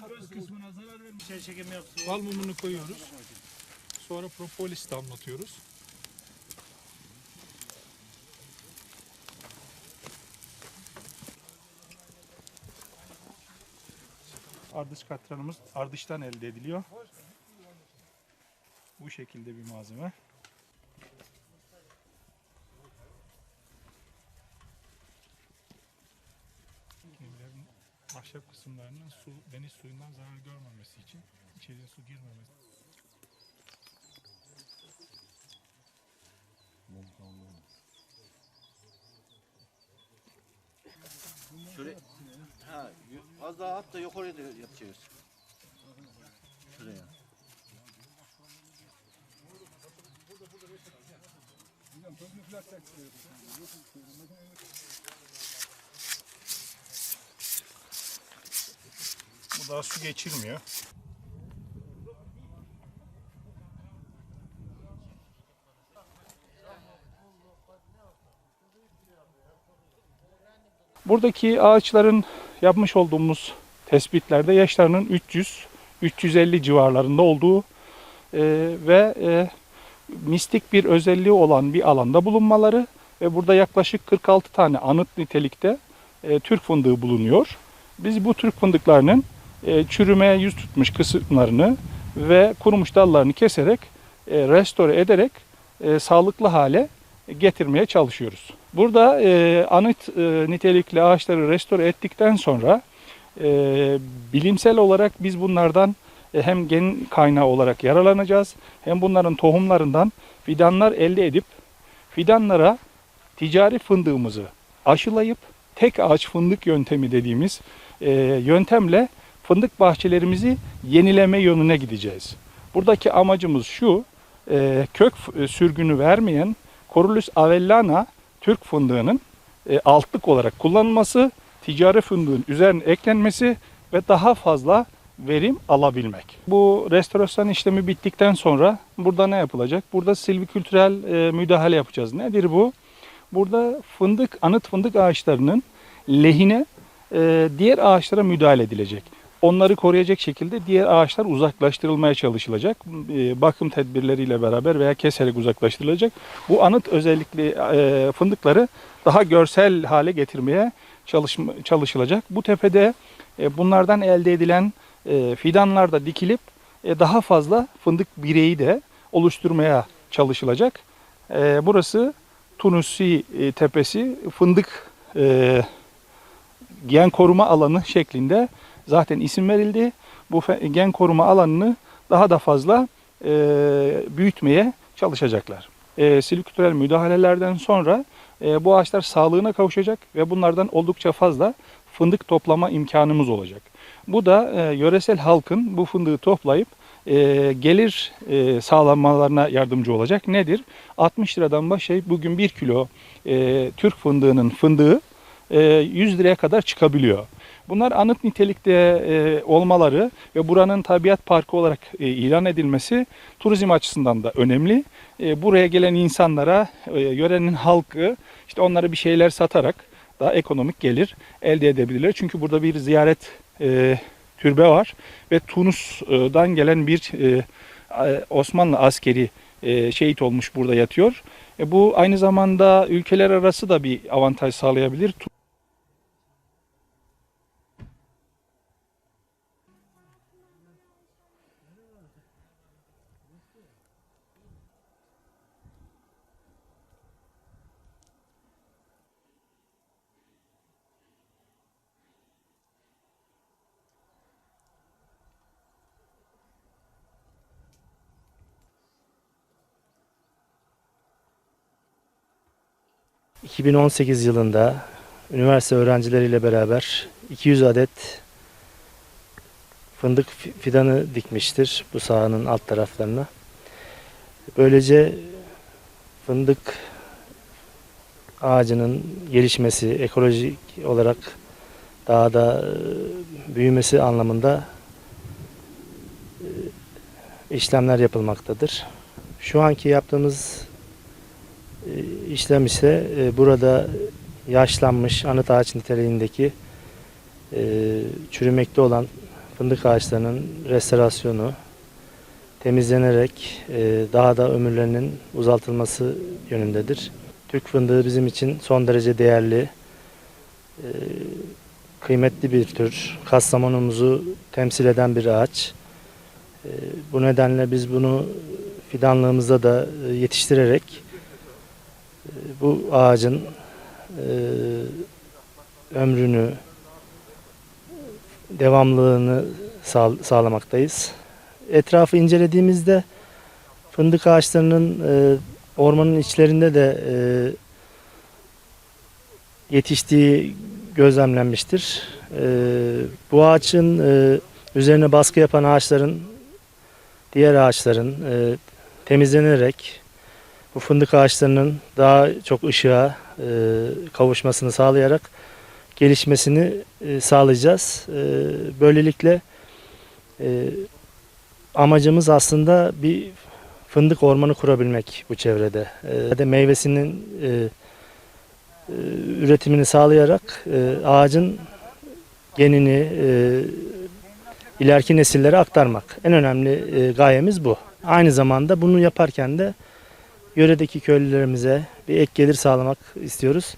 kısmına zarar vermiyor. Şey çekimi yapıyoruz. Bal koyuyoruz. Sonra propolis damlatıyoruz. Ardış katranımız ardıştan elde ediliyor. Bu şekilde bir malzeme. Ahşap kısımlarının su, deniz suyundan zarar görmemesi için içeriye su girmemesi. Şöyle ha az daha at da yukarıya da yapacağız. Şuraya. Daha su geçirmiyor. Buradaki ağaçların yapmış olduğumuz tespitlerde yaşlarının 300-350 civarlarında olduğu e, ve e, mistik bir özelliği olan bir alanda bulunmaları ve burada yaklaşık 46 tane anıt nitelikte e, Türk fındığı bulunuyor. Biz bu Türk fındıklarının e, çürümeye yüz tutmuş kısımlarını ve kurumuş dallarını keserek, e, restore ederek e, sağlıklı hale getirmeye çalışıyoruz. Burada anıt nitelikli ağaçları restore ettikten sonra bilimsel olarak biz bunlardan hem gen kaynağı olarak yararlanacağız hem bunların tohumlarından fidanlar elde edip fidanlara ticari fındığımızı aşılayıp tek ağaç fındık yöntemi dediğimiz e, yöntemle fındık bahçelerimizi yenileme yönüne gideceğiz. Buradaki amacımız şu, e, kök f- sürgünü vermeyen Corylus avellana Türk fındığının e, altlık olarak kullanılması, ticari fındığın üzerine eklenmesi ve daha fazla verim alabilmek. Bu restorasyon işlemi bittikten sonra burada ne yapılacak? Burada silvikültürel e, müdahale yapacağız. Nedir bu? Burada fındık, anıt fındık ağaçlarının lehine e, diğer ağaçlara müdahale edilecek. Onları koruyacak şekilde diğer ağaçlar uzaklaştırılmaya çalışılacak. E, bakım tedbirleriyle beraber veya keserek uzaklaştırılacak. Bu anıt özellikli e, fındıkları daha görsel hale getirmeye çalışma, çalışılacak. Bu tepede e, bunlardan elde edilen fidanlar da dikilip daha fazla fındık bireyi de oluşturmaya çalışılacak. Burası Tunusi Tepesi fındık gen koruma alanı şeklinde zaten isim verildi. Bu gen koruma alanını daha da fazla e, büyütmeye çalışacaklar. E, silvikültürel müdahalelerden sonra e, bu ağaçlar sağlığına kavuşacak ve bunlardan oldukça fazla fındık toplama imkanımız olacak. Bu da e, yöresel halkın bu fındığı toplayıp e, gelir e, sağlanmalarına yardımcı olacak. Nedir? 60 liradan başlayıp bugün 1 kilo e, Türk fındığının fındığı e, 100 liraya kadar çıkabiliyor. Bunlar anıt nitelikte e, olmaları ve buranın tabiat parkı olarak e, ilan edilmesi turizm açısından da önemli. E, buraya gelen insanlara e, yörenin halkı işte onlara bir şeyler satarak daha ekonomik gelir elde edebilirler. Çünkü burada bir ziyaret e, türbe var ve Tunus'dan gelen bir e, Osmanlı askeri e, şehit olmuş burada yatıyor. E, bu aynı zamanda ülkeler arası da bir avantaj sağlayabilir. 2018 yılında üniversite öğrencileriyle beraber 200 adet fındık fi- fidanı dikmiştir bu sahanın alt taraflarına. Böylece fındık ağacının gelişmesi, ekolojik olarak daha da e, büyümesi anlamında e, işlemler yapılmaktadır. Şu anki yaptığımız e, işlem ise burada yaşlanmış anıt ağaç niteliğindeki çürümekte olan fındık ağaçlarının restorasyonu temizlenerek e, daha da ömürlerinin uzaltılması yönündedir. Türk fındığı bizim için son derece değerli, e, kıymetli bir tür. Kastamonumuzu temsil eden bir ağaç. E, Bu nedenle biz bunu fidanlığımızda da yetiştirerek bu ağacın ömrünü, devamlılığını sağ- sağlamaktayız. Etrafı incelediğimizde fındık ağaçlarının e, ormanın içlerinde de e, yetiştiği gözlemlenmiştir. E, bu ağaçın e, üzerine baskı yapan ağaçların, diğer ağaçların e, temizlenerek bu fındık ağaçlarının daha çok ışığa e, kavuşmasını sağlayarak gelişmesini e, sağlayacağız. E, böylelikle e, amacımız aslında bir fındık ormanı kurabilmek bu çevrede. E, meyvesinin e, e, üretimini sağlayarak e, ağacın genini e, ileriki nesillere aktarmak. En önemli e, gayemiz bu. Aynı zamanda bunu yaparken de yöredeki köylülerimize bir ek gelir sağlamak istiyoruz.